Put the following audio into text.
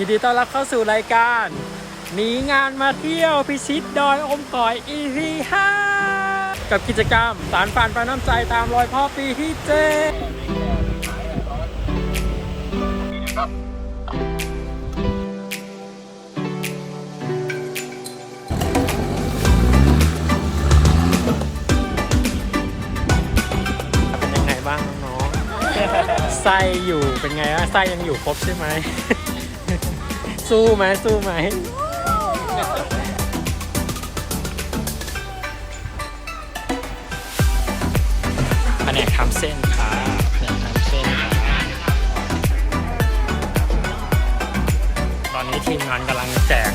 ยินดีต้อนรับเข้าสู่รายการหนีงานมาเที่ยวพิชิตดอยอมก่อย EP 5กับกิจกรรมสารฝันประน้ำใจตามรอยพ่อปีที่เจเป็นยังไงบ้างน้องๆไส้อยู่เป็นไงบ้างไส้ยังอยู่ครบใช่ไหม สู้ไหมสู้ไหมแผนกทำเส้นค่ะแผนกทำเส้นค่ะตอนนี้ทีมงานกำลังแจก